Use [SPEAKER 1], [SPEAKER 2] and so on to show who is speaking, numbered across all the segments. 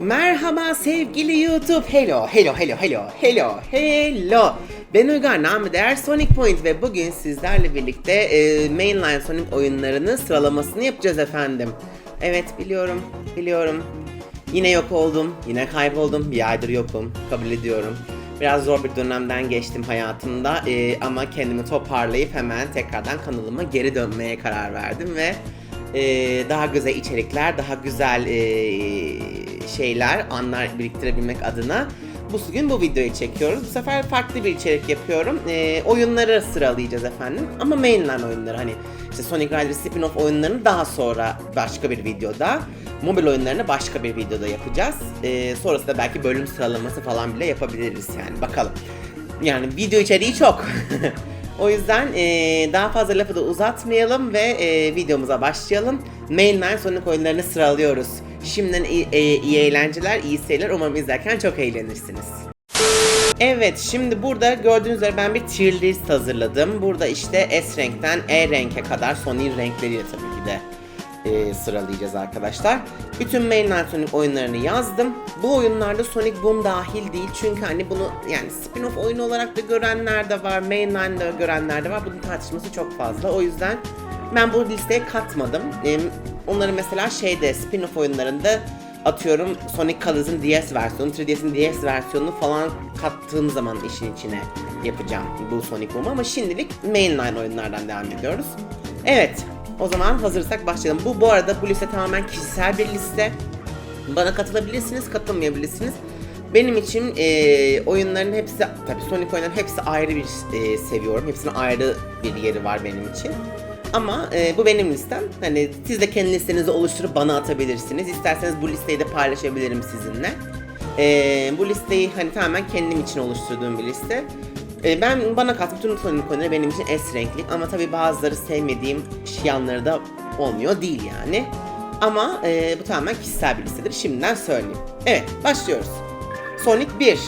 [SPEAKER 1] Merhaba sevgili YouTube. Hello, hello, hello, hello, hello, hello. Ben Uygar, namı değer Sonic Point ve bugün sizlerle birlikte e, Mainline Sonic oyunlarının sıralamasını yapacağız efendim. Evet biliyorum, biliyorum. Yine yok oldum, yine kayboldum. Bir aydır yokum, kabul ediyorum. Biraz zor bir dönemden geçtim hayatımda e, ama kendimi toparlayıp hemen tekrardan kanalıma geri dönmeye karar verdim ve e, daha güzel içerikler, daha güzel e, şeyler, anlar biriktirebilmek adına bugün bu videoyu çekiyoruz. Bu sefer farklı bir içerik yapıyorum. E, oyunları sıralayacağız efendim. Ama mainline oyunları hani işte Sonic Rider spin-off oyunlarını daha sonra başka bir videoda, mobil oyunlarını başka bir videoda yapacağız. E, sonrasında belki bölüm sıralaması falan bile yapabiliriz yani bakalım. Yani video içeriği çok. O yüzden eee, daha fazla lafı da uzatmayalım ve eee, videomuza başlayalım. Mainline Sonic oyunlarını sıralıyoruz. Şimdiden iyi, iyi- iyi eğlenceler, iyi seyirler. Umarım izlerken çok eğlenirsiniz. Evet, şimdi burada gördüğünüz üzere ben bir tier list hazırladım. Burada işte S renkten E renke kadar Sonic'in renkleriyle tabii ki de e, sıralayacağız arkadaşlar. Bütün Mainline Sonic oyunlarını yazdım. Bu oyunlarda Sonic Boom dahil değil çünkü hani bunu yani spin-off oyunu olarak da görenler de var, Mainline'da görenler de var. Bunun tartışması çok fazla. O yüzden ben bu listeye katmadım. E, onları mesela şeyde spin-off oyunlarında atıyorum Sonic Colors'ın DS versiyonu, 3DS'in DS versiyonunu falan kattığım zaman işin içine yapacağım bu Sonic Boom'u ama şimdilik mainline oyunlardan devam ediyoruz. Evet, o zaman hazırsak başlayalım. Bu bu arada bu liste tamamen kişisel bir liste. Bana katılabilirsiniz, katılmayabilirsiniz. Benim için e, oyunların hepsi, tabii Sonic oyunların hepsi ayrı bir e, seviyorum. Hepsinin ayrı bir yeri var benim için. Ama e, bu benim listem. Hani siz de kendi listenizi oluşturup bana atabilirsiniz. İsterseniz bu listeyi de paylaşabilirim sizinle. E, bu listeyi hani tamamen kendim için oluşturduğum bir liste. E, ben bana kat bütün Sonic oyunları benim için S renkli ama tabii bazıları sevmediğim yanları da olmuyor değil yani. Ama e, bu tamamen kişisel bir listedir. Şimdiden söyleyeyim. Evet, başlıyoruz. Sonic 1.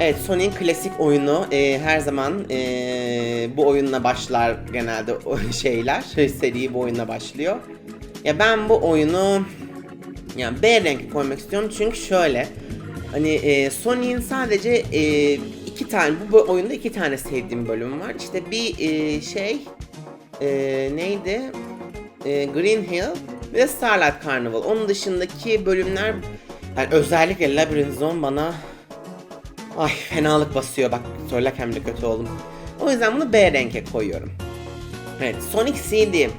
[SPEAKER 1] Evet, Sonic'in klasik oyunu. E, her zaman e, bu oyunla başlar genelde şeyler. Seri bu oyunla başlıyor. Ya ben bu oyunu yani B renk koymak istiyorum çünkü şöyle hani e, Sony'in sadece e, iki tane bu, oyunda iki tane sevdiğim bölüm var. İşte bir e, şey e, neydi? E, Green Hill bir de Starlight Carnival. Onun dışındaki bölümler yani özellikle Labyrinth Zone bana ay fenalık basıyor bak söylerken bile kötü oldum. O yüzden bunu B renke koyuyorum. Evet Sonic CD.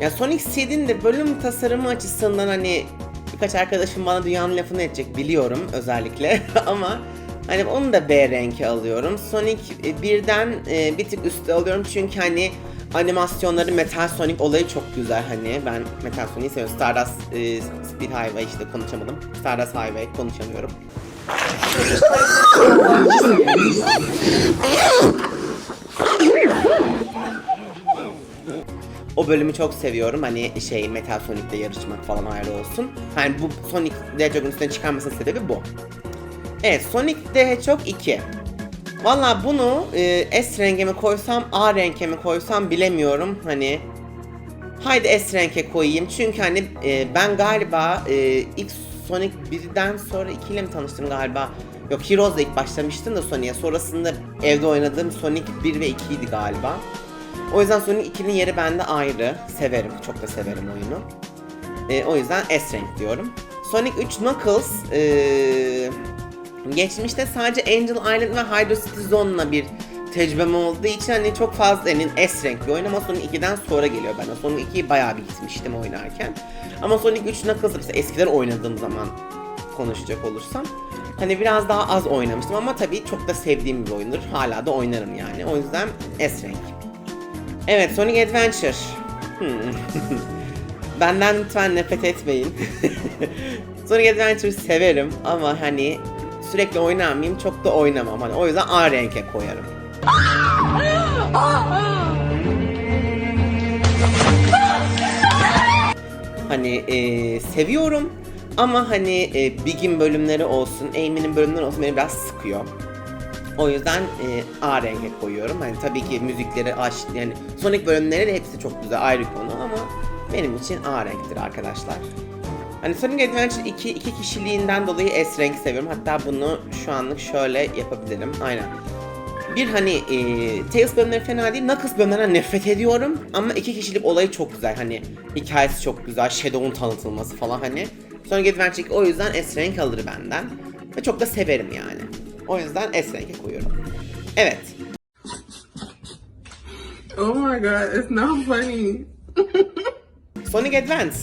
[SPEAKER 1] Ya Sonic CD'nin de bölüm tasarımı açısından hani birkaç arkadaşım bana dünyanın lafını edecek biliyorum özellikle ama hani onu da B renke alıyorum. Sonic e, birden e, bir tık üstte alıyorum çünkü hani animasyonları Metal Sonic olayı çok güzel hani ben Metal Sonic'i seviyorum. Stardust e, Speed Highway işte konuşamadım. Stardust Highway konuşamıyorum. O bölümü çok seviyorum. Hani şey Metal Sonic'le yarışmak falan ayrı olsun. Hani bu Sonic Hedgehog'un üstüne çıkarmasının sebebi bu. Evet Sonic the Hedgehog 2. Valla bunu e, S renge mi koysam A renge mi koysam bilemiyorum. Hani haydi S renge koyayım. Çünkü hani e, ben galiba e, ilk Sonic 1'den sonra 2 ile mi tanıştım galiba? Yok Heroes'la ilk başlamıştım da Sonic'e. Sonrasında evde oynadığım Sonic 1 ve 2 idi galiba. O yüzden Sonic 2'nin yeri bende ayrı. Severim, çok da severim oyunu. Ee, o yüzden S renk diyorum. Sonic 3 Knuckles ee, geçmişte sadece Angel Island ve Hydro City Zone'la bir tecrübem olduğu için hani çok fazla yani S renk bir oyun ama Sonic 2'den sonra geliyor bana. Sonic 2'yi bayağı bir gitmiştim oynarken. Ama Sonic 3 Knuckles mesela eskiden oynadığım zaman konuşacak olursam hani biraz daha az oynamıştım ama tabii çok da sevdiğim bir oyundur. Hala da oynarım yani. O yüzden S renk. Evet Sonic Adventure. Hmm. Benden lütfen nefret etmeyin. Sonic Adventure severim ama hani sürekli oynar? Çok da oynamam. Hani o yüzden A renke koyarım. Hani e, seviyorum ama hani e, Big'in bölümleri olsun, Amy'nin bölümleri olsun beni biraz sıkıyor. O yüzden e, A renge koyuyorum. Hani tabii ki müzikleri aş yani Sonic bölümleri de hepsi çok güzel ayrı konu ama benim için A renktir arkadaşlar. Hani Sonic Adventure 2 iki kişiliğinden dolayı S renk seviyorum. Hatta bunu şu anlık şöyle yapabilirim. Aynen. Bir hani e, Tails bölümleri fena değil. Knuckles bölümlerinden nefret ediyorum. Ama iki kişilik olayı çok güzel. Hani hikayesi çok güzel. Shadow'un tanıtılması falan hani. Sonic Adventure 2 o yüzden S renk alır benden. Ve çok da severim yani. O yüzden S renke koyuyorum. Evet.
[SPEAKER 2] Oh my god, it's not funny.
[SPEAKER 1] Sonic Advance.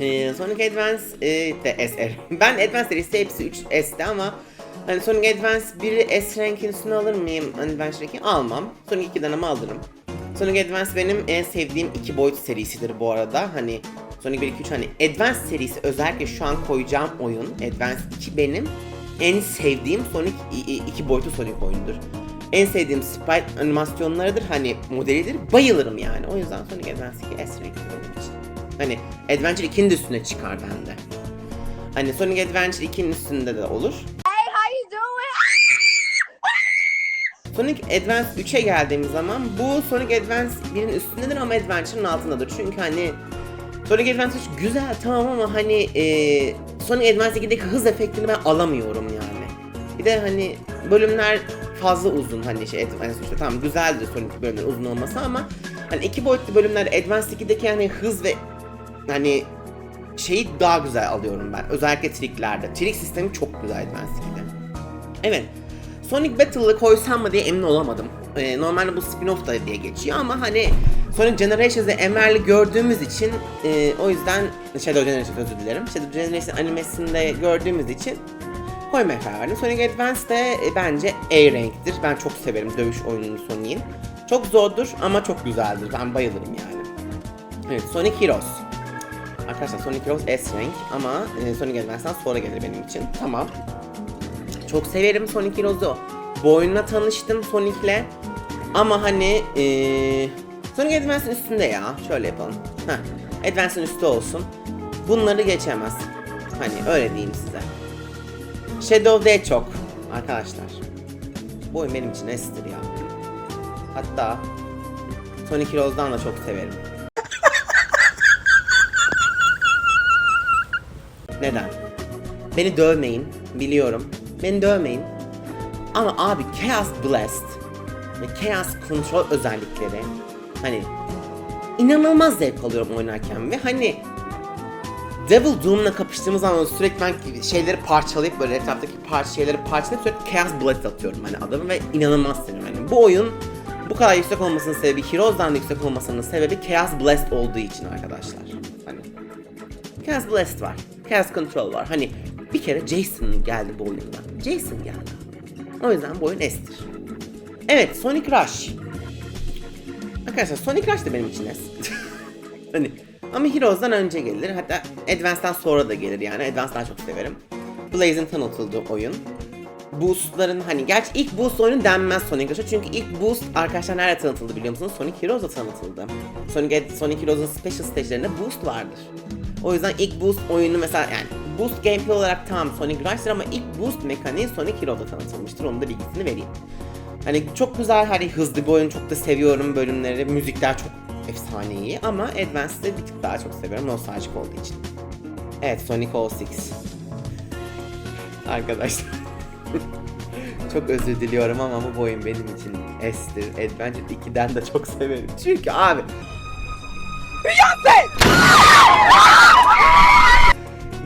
[SPEAKER 1] Ee, Sonic Advance e, de SR. Ben Advance serisi hepsi 3 S'ti ama hani Sonic Advance 1'i S rankin üstüne alır mıyım? Hani ben şuradaki almam. Sonic 2'den ama alırım. Sonic Advance benim en sevdiğim iki boyut serisidir bu arada. Hani Sonic 1, 2, 3 hani Advance serisi özellikle şu an koyacağım oyun Advance 2 benim en sevdiğim Sonic i- i- iki boyutlu Sonic oyunudur. En sevdiğim sprite animasyonlarıdır hani modelidir. Bayılırım yani. O yüzden Sonic Advance 2 S benim için. Hani Adventure 2'nin de üstüne çıkar bende. Hani Sonic Adventure 2'nin üstünde de olur.
[SPEAKER 3] Hey, how you doing?
[SPEAKER 1] Sonic Advance 3'e geldiğimiz zaman bu Sonic Advance 1'in üstündedir ama Adventure'ın altındadır. Çünkü hani Sonic Advance 3 güzel tamam ama hani e, Sonic Advance 2'deki hız efektini ben alamıyorum yani. Bir de hani bölümler fazla uzun hani şey Advance 3'te tamam güzeldir Sonic bölümlerin uzun olması ama hani iki boyutlu bölümler Advance 2'deki hani hız ve hani şeyi daha güzel alıyorum ben. Özellikle tricklerde. Trick sistemi çok güzel Advance 2'de. Evet. Sonic Battle'ı koysam mı diye emin olamadım. Ee, normalde bu spin-off da diye geçiyor ama hani Sonic Generations'ı Emer'li gördüğümüz için e, o yüzden Shadow Generation özür dilerim. Shadow Generation animesinde gördüğümüz için koymaya karar verdim. Sonic Advance de e, bence A renktir. Ben çok severim dövüş oyununu Sonic'in. Çok zordur ama çok güzeldir. Ben bayılırım yani. Evet Sonic Heroes. Arkadaşlar Sonic Heroes S renk ama e, Sonic Advance'dan sonra gelir benim için. Tamam. Çok severim Sonic Heroes'u. Bu tanıştım Sonic'le. Ama hani eee Sonic Advance'ın üstünde ya. Şöyle yapalım. Heh. Advance'ın üstü olsun. Bunları geçemez. Hani öyle diyeyim size. Shadow the Hedgehog arkadaşlar. Bu oyun benim için S'tir ya. Hatta Sonic Heroes'dan da çok severim. Neden? Beni dövmeyin, biliyorum. Beni dövmeyin. Ama abi Chaos Blast ve Chaos Control özellikleri hani inanılmaz zevk alıyorum oynarken ve hani Devil Doom'la kapıştığımız zaman sürekli ben şeyleri parçalayıp böyle etraftaki parça şeyleri parçalayıp sürekli Chaos Blast atıyorum hani adamı ve inanılmaz seviyorum. Yani bu oyun bu kadar yüksek olmasının sebebi Heroes'dan da yüksek olmasının sebebi Chaos Blast olduğu için arkadaşlar. Hani Chaos Blast var. Chaos Control var. Hani bir kere Jason geldi bu. Jason geldi. O yüzden bu oyun S'tir. Evet Sonic Rush. Arkadaşlar Sonic Rush da benim için S. hani ama Heroes'dan önce gelir. Hatta Advance'dan sonra da gelir yani. Advance daha çok severim. Blaze'in tanıtıldığı oyun. Boost'ların hani gerçi ilk boost oyunu denmez Sonic Rush'a çünkü ilk boost arkadaşlar nerede tanıtıldı biliyor musunuz? Sonic Heroes'da tanıtıldı. Sonic, Sonic Heroes'un special stage'lerinde boost vardır. O yüzden ilk boost oyunu mesela yani boost gameplay olarak tamam Sonic Rush'tır ama ilk boost mekaniği Sonic Heroes'da tanıtılmıştır. Onun da bilgisini vereyim. Hani çok güzel hani hızlı bir oyun çok da seviyorum bölümleri. Müzikler çok efsane iyi ama Advance'de bir tık daha çok seviyorum nostaljik olduğu için. Evet Sonic 06. Arkadaşlar. çok özür diliyorum ama bu oyun benim için S'tir. Adventure 2'den de çok severim. Çünkü abi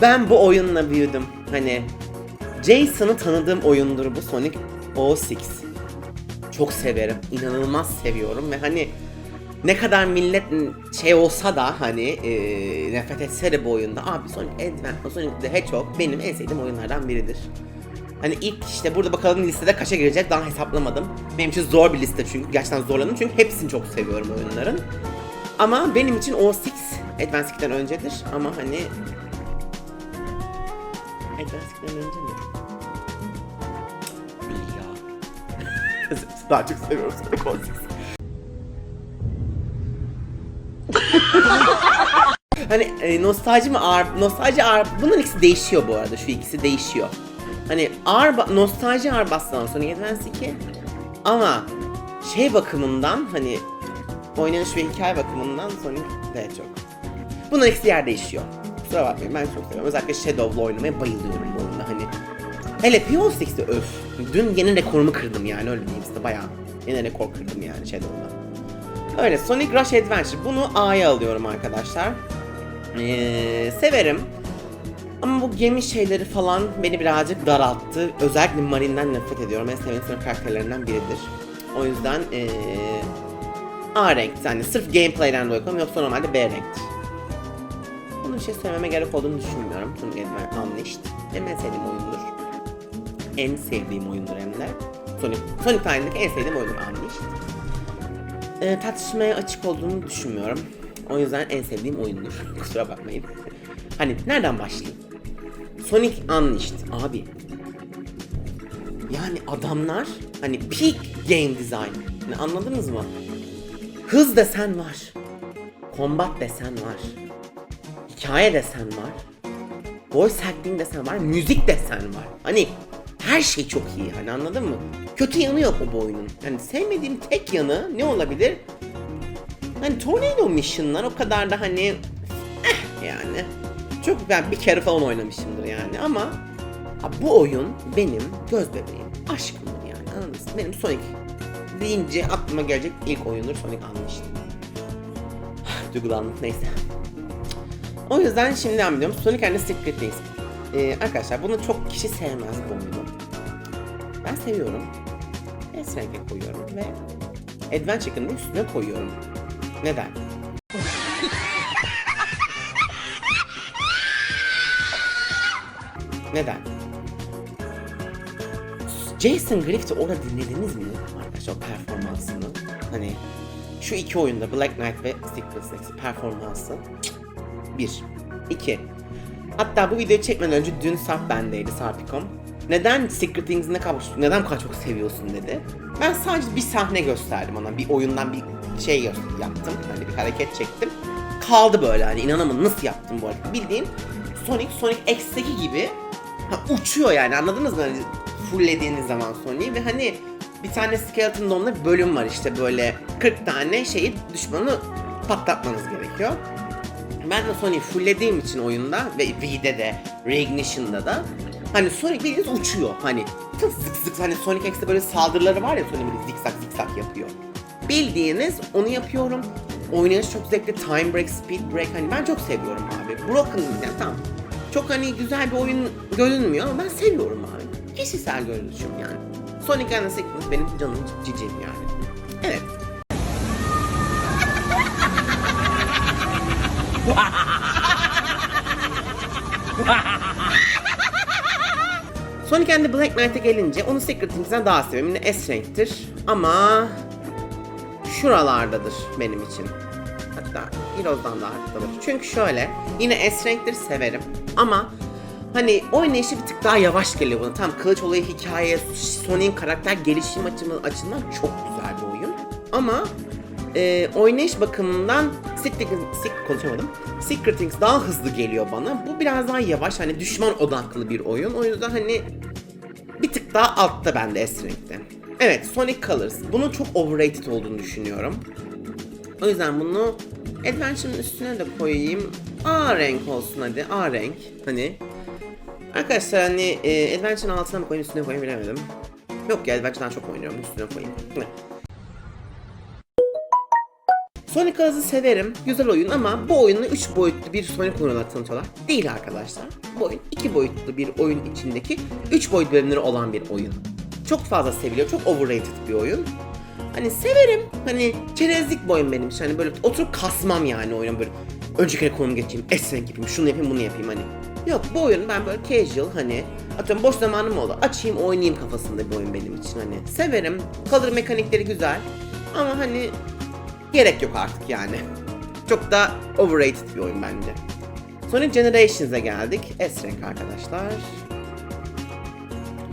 [SPEAKER 1] Ben bu oyunla büyüdüm. Hani Jason'ı tanıdığım oyundur bu Sonic 06. Çok severim. inanılmaz seviyorum ve hani ne kadar millet şey olsa da hani e, nefret etse de bu oyunda abi Sonic Advance, Sonic the Hedgehog benim en sevdiğim oyunlardan biridir. Hani ilk işte burada bakalım listede kaça girecek daha hesaplamadım. Benim için zor bir liste çünkü gerçekten zorladım çünkü hepsini çok seviyorum oyunların. Ama benim için 06 Advance 2'den öncedir ama hani 2'den önce mi? Değil ya. Daha çok seviyorum Sonic 18. hani e, nostalji mi ağır, nostalji ağır, bunların ikisi değişiyor bu arada, şu ikisi değişiyor. Hani ağır, nostalji ağır bastıran Sonic Advance 2 ama şey bakımından hani oynanış ve hikaye bakımından Sonic the Hedgehog. Bunların ikisi yer değişiyor. Kusura bakmayın ben çok seviyorum. Özellikle Shadow'la oynamaya bayılıyorum bu oyunda hani. Hele P16'de öf. Dün yeni rekorumu kırdım yani öyle diyeyim size bayağı. Yeni rekor kırdım yani Shadow'da. Öyle Sonic Rush Adventure. Bunu A'ya alıyorum arkadaşlar. Ee, severim. Ama bu gemi şeyleri falan beni birazcık daralttı. Özellikle Marine'den nefret ediyorum. En sevdiğim Sonic karakterlerinden biridir. O yüzden ee, A renk. Yani sırf gameplay'den dolayı. Yoksa normalde B renktir. Bir şey söylememe gerek olduğunu düşünmüyorum. Sonic Adventure Unleashed. Benim en sevdiğim oyundur. En sevdiğim oyundur hem de. Sonic, Sonic tarihindeki en sevdiğim oyundur Unleashed. Ee, tartışmaya açık olduğunu düşünmüyorum. O yüzden en sevdiğim oyundur. Kusura bakmayın. hani nereden başlayayım? Sonic Unleashed abi. Yani adamlar hani peak game design. Hani anladınız mı? Hız desen var. Combat desen var. Hikaye desen var. Voice acting desen var. Müzik desen var. Hani her şey çok iyi. Hani anladın mı? Kötü yanı yok bu oyunun. Yani sevmediğim tek yanı ne olabilir? Hani Tornado Mission'lar o kadar da hani eh yani. Çok ben bir kere falan oynamışımdır yani ama bu oyun benim göz bebeğim, aşkımdır yani anladınız mı? Benim Sonic deyince aklıma gelecek ilk oyundur Sonic Unleashed. Duygulandık neyse. O yüzden şimdi devam ediyorum. Sonic and the Secret Things. Ee, arkadaşlar bunu çok kişi sevmez bu oyunu. Ben seviyorum. S renkle koyuyorum ve Adventure'ın üstüne koyuyorum. Neden? Neden? Jason Griffith'i orada dinlediniz mi arkadaşlar performansını? Hani şu iki oyunda Black Knight ve Secret Six performansı bir. İki. Hatta bu videoyu çekmeden önce dün Sarp bendeydi Sarpikom. Neden Secret Things'i ne kadar, neden bu kadar çok seviyorsun dedi. Ben sadece bir sahne gösterdim ona. Bir oyundan bir şey yaptım. Hani bir hareket çektim. Kaldı böyle hani inanamadım nasıl yaptım bu hareketi. Bildiğin Sonic, Sonic X'teki gibi ha, uçuyor yani anladınız mı? Hani fulllediğiniz zaman Sonic'i ve hani bir tane Skeleton Dome'da bölüm var işte böyle 40 tane şeyi düşmanı patlatmanız gerekiyor. Ben de Sonic'i fulllediğim için oyunda ve V'de de, Reignition'da da hani Sonic bildiğiniz uçuyor hani tık zık zık hani Sonic X'te böyle saldırıları var ya Sonic böyle zikzak zikzak yapıyor. Bildiğiniz onu yapıyorum. Oynayış çok zevkli. Time Break, Speed Break hani ben çok seviyorum abi. Broken yani tamam. Çok hani güzel bir oyun görünmüyor ama ben seviyorum abi. Kişisel görüşüm yani. Sonic and the benim canım cicim yani. Evet. Sonic and the Black Knight'e gelince onu Secret Things'den daha seviyorum. Yine S renktir ama şuralardadır benim için. Hatta Heroes'dan daha arttadır. Çünkü şöyle yine S renktir severim ama hani oynayışı bir tık daha yavaş geliyor bana. Tam kılıç olayı hikaye, Sonic'in karakter gelişim açımı- açısından çok güzel bir oyun. Ama e, oynayış bakımından Secret, konuşamadım. Secret Things daha hızlı geliyor bana. Bu biraz daha yavaş hani düşman odaklı bir oyun. O yüzden hani bir tık daha altta bende S renkte. Evet Sonic Colors. Bunun çok overrated olduğunu düşünüyorum. O yüzden bunu Adventure'ın üstüne de koyayım. A renk olsun hadi. A renk. Hani. Arkadaşlar hani e, Adventure'ın altına mı koyayım üstüne koyayım bilemedim. Yok ya Adventure'dan çok oynuyorum üstüne koyayım. Sonic Colors'ı severim. Güzel oyun ama bu oyunu 3 boyutlu bir Sonic oyunu olarak tanıtıyorlar. Değil arkadaşlar. Bu oyun 2 boyutlu bir oyun içindeki 3 boyut bölümleri olan bir oyun. Çok fazla seviliyor. Çok overrated bir oyun. Hani severim. Hani çerezlik bir oyun benim. Hani böyle oturup kasmam yani oyunu böyle. Önceki rekorumu geçeyim, es renk yapayım, şunu yapayım, bunu yapayım hani. Yok bu oyun ben böyle casual hani atıyorum boş zamanım oldu açayım oynayayım kafasında bir oyun benim için hani. Severim. Color mekanikleri güzel. Ama hani gerek yok artık yani. Çok da overrated bir oyun bence. Sonra Generations'a geldik. S renk arkadaşlar.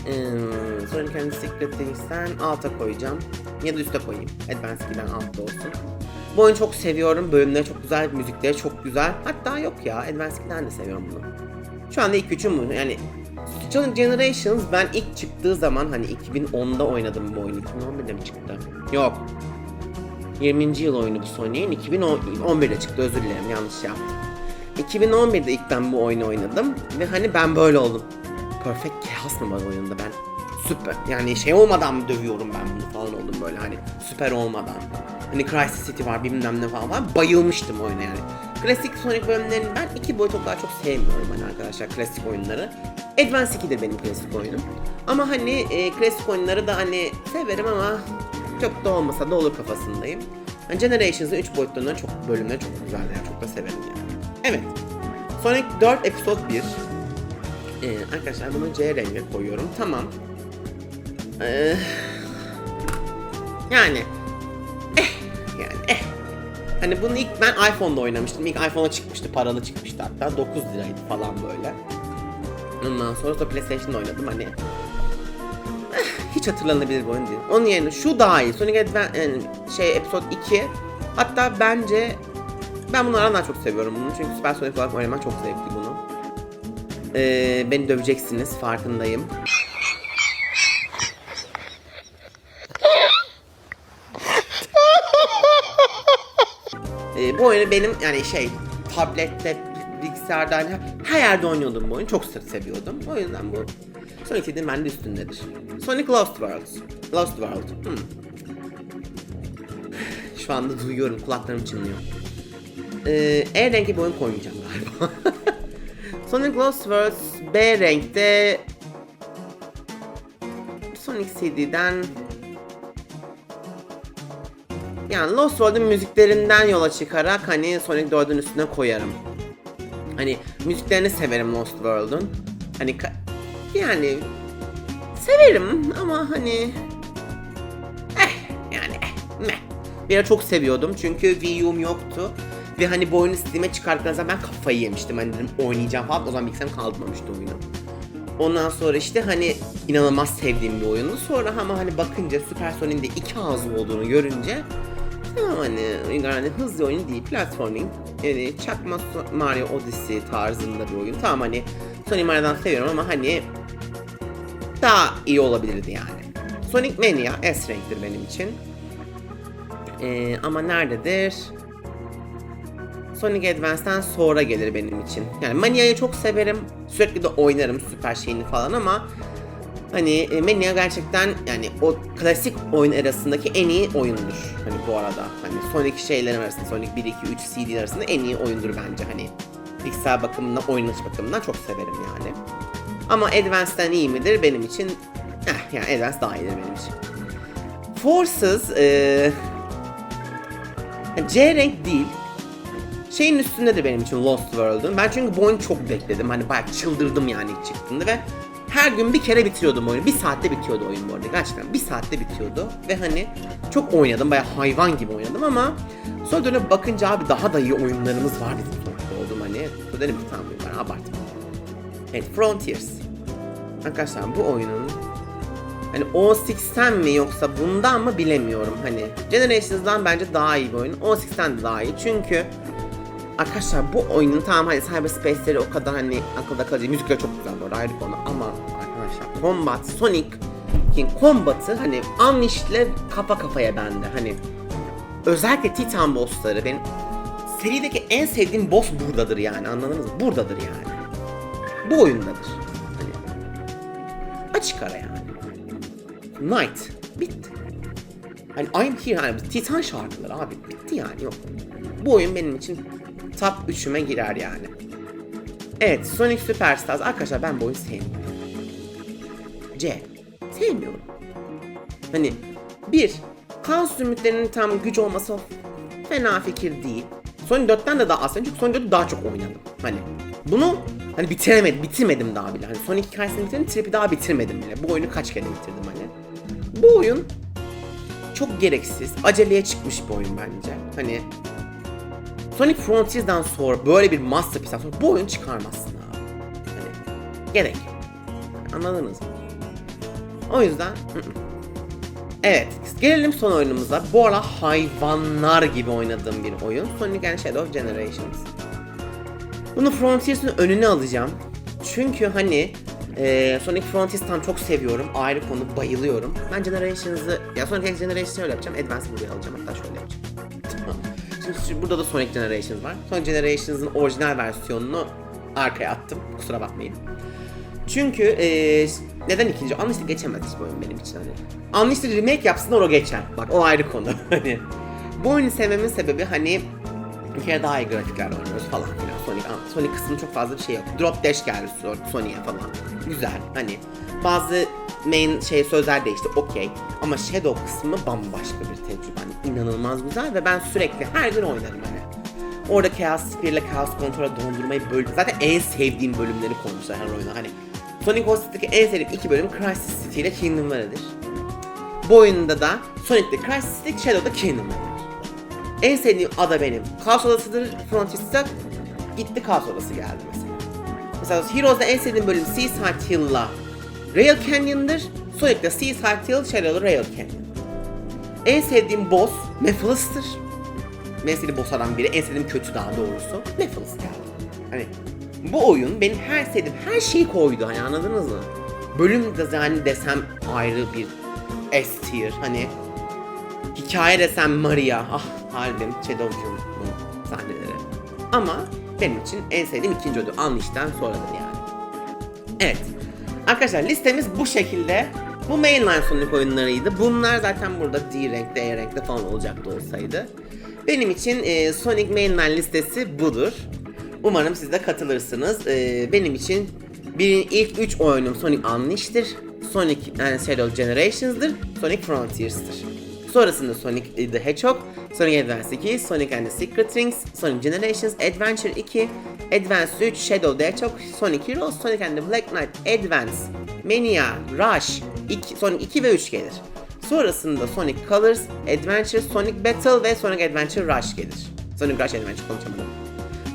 [SPEAKER 1] Hmm, sonra kendi Secret Things'ten alta koyacağım. Ya da üste koyayım. Advance 2'den altta olsun. Bu oyunu çok seviyorum. Bölümleri çok güzel, müzikleri çok güzel. Hatta yok ya, Advance 2'den de seviyorum bunu. Şu anda ilk üçüm bu. Yani Generations ben ilk çıktığı zaman hani 2010'da oynadım bu oyunu. 2011'de mi çıktı? Yok. 20. yıl oyunu bu Sonic'in 2011'de çıktı özür dilerim yanlış yaptım. 2011'de ilk ben bu oyunu oynadım ve hani ben böyle oldum. Perfect Chaos mı var oyunda ben? Süper. Yani şey olmadan mı dövüyorum ben bunu falan oldum böyle hani süper olmadan. Hani Crisis City var bilmem ne falan var. Bayılmıştım oyuna yani. Klasik Sonic bölümlerini ben iki boyut o kadar çok sevmiyorum hani arkadaşlar klasik oyunları. Advance 2'dir benim klasik oyunum. Ama hani e, klasik oyunları da hani severim ama çok da olmasa da olur kafasındayım. Yani Generations'ın 3 boyutlarından çok bölümleri çok güzel yani çok da severim yani. Evet. Sonic 4 Episode 1. Ee, arkadaşlar bunu C renge koyuyorum. Tamam. Ee, yani eh yani eh. Hani bunu ilk ben iPhone'da oynamıştım. İlk iPhone'a çıkmıştı. Paralı çıkmıştı hatta. 9 liraydı falan böyle. Ondan sonra da PlayStation'da oynadım hani. Hiç hatırlanabilir bir oyun değil. Onun yerine şu daha iyi. Sonic yani şey Episode 2. Hatta bence ben bunlardan daha çok seviyorum bunu. Çünkü Super Sonic olarak oynamak çok zevkli bunu. Ee, beni döveceksiniz farkındayım. Ee, bu oyunu benim yani şey tablette, bilgisayarda her yerde oynuyordum bu oyunu. Çok sık seviyordum. O yüzden bu Sonic 7'nin bende üstündedir. Sonic Lost World. Lost World. Hmm. Şu anda duyuyorum kulaklarım çınlıyor. Ee, E rengi bir oyun koymayacağım galiba. Sonic Lost World B renkte Sonic CD'den yani Lost World'un müziklerinden yola çıkarak hani Sonic 4'ün üstüne koyarım. Hani müziklerini severim Lost World'un. Hani yani severim ama hani eh yani eh meh. Bir çok seviyordum çünkü Wii U'm yoktu. Ve hani bu oyunu Steam'e çıkarttıktan zaman ben kafayı yemiştim. Hani dedim oynayacağım falan. O zaman bilgisayarım kaldırmamıştı oyunu. Ondan sonra işte hani inanılmaz sevdiğim bir oyundu. Sonra ama hani bakınca Super Sonic'in de iki ağzı olduğunu görünce tamam hani yani hızlı oyun değil platforming yani çakma Mario Odyssey tarzında bir oyun. Tamam hani Sonic Mario'dan seviyorum ama hani daha iyi olabilirdi yani. Sonic Mania S renktir benim için. Ee, ama nerededir? Sonic Advance'den sonra gelir benim için. Yani Mania'yı çok severim. Sürekli de oynarım süper şeyini falan ama hani e, Mania gerçekten yani o klasik oyun arasındaki en iyi oyundur. Hani bu arada hani Sonic şeylerin arasında Sonic 1 2 3 CD arasında en iyi oyundur bence hani. Piksel bakımından, oynanış bakımından çok severim yani. Ama Advance'den iyi midir benim için? Eh yani Advance daha iyidir benim için. Forces eee C renk değil. Şeyin üstündedir benim için Lost World'un. Ben çünkü bu oyunu çok bekledim. Hani bayağı çıldırdım yani ilk çıktığında ve her gün bir kere bitiriyordum oyunu. Bir saatte bitiyordu oyun bu arada. Gerçekten bir saatte bitiyordu. Ve hani çok oynadım. Bayağı hayvan gibi oynadım ama sonra dönüp bakınca abi daha da iyi oyunlarımız var. Sonuçta oldum hani. Dedim tamam ben abartma. Evet Frontiers. Arkadaşlar bu oyunun Hani O6'ten mi yoksa bundan mı bilemiyorum hani. Generations'dan bence daha iyi bir oyun. O6'ten de daha iyi çünkü Arkadaşlar bu oyunun tamam hani cyberspace'leri o kadar hani akılda kalıcı. Müzikleri çok güzel bu arada ayrı konu ama arkadaşlar Combat, Sonic'in Combat'ı hani Unleashed'le kafa kafaya bende hani. Özellikle Titan bossları benim serideki en sevdiğim boss buradadır yani anladınız mı? Buradadır yani. Bu oyundadır. Hani açık ara yani. Night. Bitti. Hani I'm here hani Titan şarkıları abi bitti yani yok. Bu oyun benim için top 3'üme girer yani. Evet Sonic Superstars arkadaşlar ben bu oyunu sevmiyorum. C. Sevmiyorum. Hani bir kan sümüklerinin tam güç olması fena fikir değil. Sonic 4'ten de daha az çünkü Sonic 4'ü daha çok oynadım. Hani bunu hani bitiremedim, bitirmedim daha bile. Hani Sonic hikayesini bitirdim, Trip'i daha bitirmedim bile. Bu oyunu kaç kere bitirdim hani. Bu oyun çok gereksiz, aceleye çıkmış bir oyun bence. Hani Sonic Frontiers'dan sonra böyle bir masterpiece'den sonra bu oyunu çıkarmazsın abi. Hani gerek yok. Anladınız mı? O yüzden. Evet, gelelim son oyunumuza. Bu ara hayvanlar gibi oynadığım bir oyun. Sonic and Shadow Generations. Bunu Frontiers'ın önüne alacağım. Çünkü hani e, Sonic Frontiers tam çok seviyorum. Ayrı konu bayılıyorum. Ben Generations'ı ya Sonic X Generations'ı öyle yapacağım. Advance'ı buraya alacağım. Hatta şöyle yapacağım. Şimdi şu- burada da Sonic Generations var. Sonic Generations'ın orijinal versiyonunu arkaya attım. Kusura bakmayın. Çünkü eee, neden ikinci? Unleashed geçemez bu oyun benim için hani. Unleashed remake yapsınlar o geçer. Bak o ayrı konu. Hani bu oyunu sevmemin sebebi hani bir kere daha iyi grafikler oynuyoruz falan filan. Sonic, Sonic kısmı çok fazla bir şey yok. Drop dash geldi Son- Sonic'e falan. Güzel hani. Bazı main şey sözler değişti okey. Ama Shadow kısmı bambaşka bir tecrübe. Hani inanılmaz güzel ve ben sürekli her gün oynarım hani. Orada Chaos Spear'le Chaos Control'a dondurmayı böl... Zaten en sevdiğim bölümleri koymuşlar her oyuna. Hani Sonic Host'taki en sevdiğim iki bölüm Crisis City ile Kingdom Hearts'dir. Bu oyunda da Sonic'te Crisis City, Shadow'da Kingdom Hearts. En sevdiğim ada benim. Kaos Odası'dır Frontier'sa gitti Kaos Odası geldi mesela. Mesela Heroes'da en sevdiğim bölüm Seaside Hill'la Rail Canyon'dır. Sonic'te Seaside Hill, Shadow'da Rail Canyon. En sevdiğim boss Mephilis'tir. En sevdiğim bosslardan biri, en sevdiğim kötü daha doğrusu. Mephilis geldi. Hani bu oyun benim her sevdiğim her şeyi koydu hani anladınız mı? Bölüm dizaynı desem ayrı bir S tier hani Hikaye desem Maria, ah Shadow'cum bu sahneleri. Ama benim için en sevdiğim ikinci ödül Unleashed'den sonradır yani. Evet. Arkadaşlar listemiz bu şekilde. Bu mainline Sonic oyunlarıydı. Bunlar zaten burada D renkte, E renkte falan olacaktı olsaydı. Benim için e, Sonic mainline listesi budur. Umarım siz de katılırsınız. E, benim için bir ilk 3 oyunum Sonic Unleashed'dir. Sonic and Shadow Generations'dır. Sonic Frontiers'tir. Sonrasında Sonic the Hedgehog, Sonic Advance 2, Sonic and the Secret Rings, Sonic Generations, Adventure 2, Advance 3, Shadow the Hedgehog, Sonic Heroes, Sonic and the Black Knight, Advance, Mania, Rush, 2, Sonic 2 ve 3 gelir. Sonrasında Sonic Colors, Adventure, Sonic Battle ve Sonic Adventure Rush gelir. Sonic Rush Adventure konuşamadım.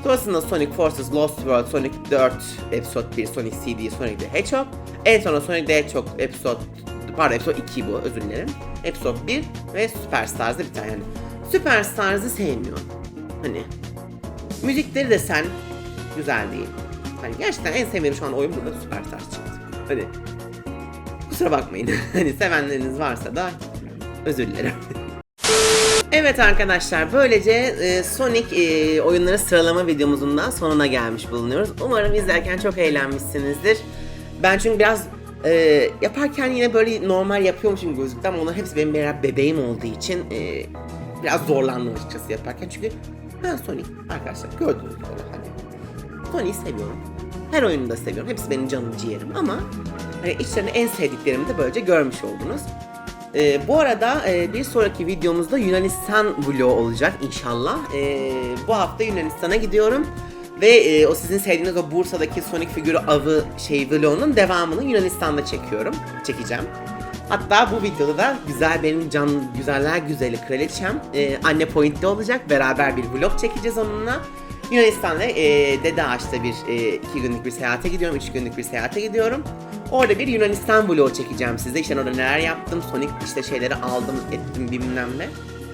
[SPEAKER 1] Sonrasında Sonic Forces Lost World, Sonic 4, Episode 1, Sonic CD, Sonic the Hedgehog. En sonra Sonic the Hedgehog Episode, pardon Episode 2 bu özür dilerim. Episode 1 ve Superstars'da bir tane yani. Superstars'ı sevmiyorum. Hani müzikleri de sen güzel değil. Hani gerçekten en sevdiğim şu an oyun burada Superstars çıktı. Hani kusura bakmayın. hani sevenleriniz varsa da özür dilerim. Evet arkadaşlar böylece e, Sonic e, oyunları sıralama videomuzun da sonuna gelmiş bulunuyoruz. Umarım izlerken çok eğlenmişsinizdir. Ben çünkü biraz e, yaparken yine böyle normal yapıyormuşum gözüktü ama onların hepsi benim birer bebeğim olduğu için e, biraz zorlandım açıkçası yaparken. Çünkü ben Sonic arkadaşlar gördüğünüz gibi hani Sonic'i seviyorum. Her oyunu da seviyorum. Hepsi benim canım ciğerim ama hani içlerinde en sevdiklerimi de böylece görmüş oldunuz. Ee, bu arada e, bir sonraki videomuzda Yunanistan vlogu olacak inşallah. Ee, bu hafta Yunanistan'a gidiyorum. Ve e, o sizin sevdiğiniz o Bursa'daki Sonic figürü avı şey vlogunun devamını Yunanistan'da çekiyorum. Çekeceğim. Hatta bu videoda da güzel benim can güzeller güzeli kraliçem e, anne pointli olacak. Beraber bir vlog çekeceğiz onunla. Yunanistan'da e, Dede Ağaç'ta bir e, iki günlük bir seyahate gidiyorum, üç günlük bir seyahate gidiyorum. Orada bir Yunanistan vlogu çekeceğim size. İşte orada neler yaptım, Sonic işte şeyleri aldım, ettim bilmem ne.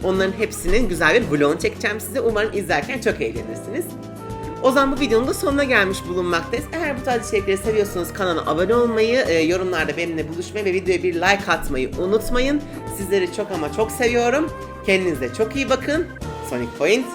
[SPEAKER 1] Onların hepsinin güzel bir vlogunu çekeceğim size. Umarım izlerken çok eğlenirsiniz. O zaman bu videonun da sonuna gelmiş bulunmaktayız. Eğer bu tarz içerikleri seviyorsanız kanala abone olmayı, e, yorumlarda benimle buluşmayı ve videoya bir like atmayı unutmayın. Sizleri çok ama çok seviyorum. Kendinize çok iyi bakın. Sonic Point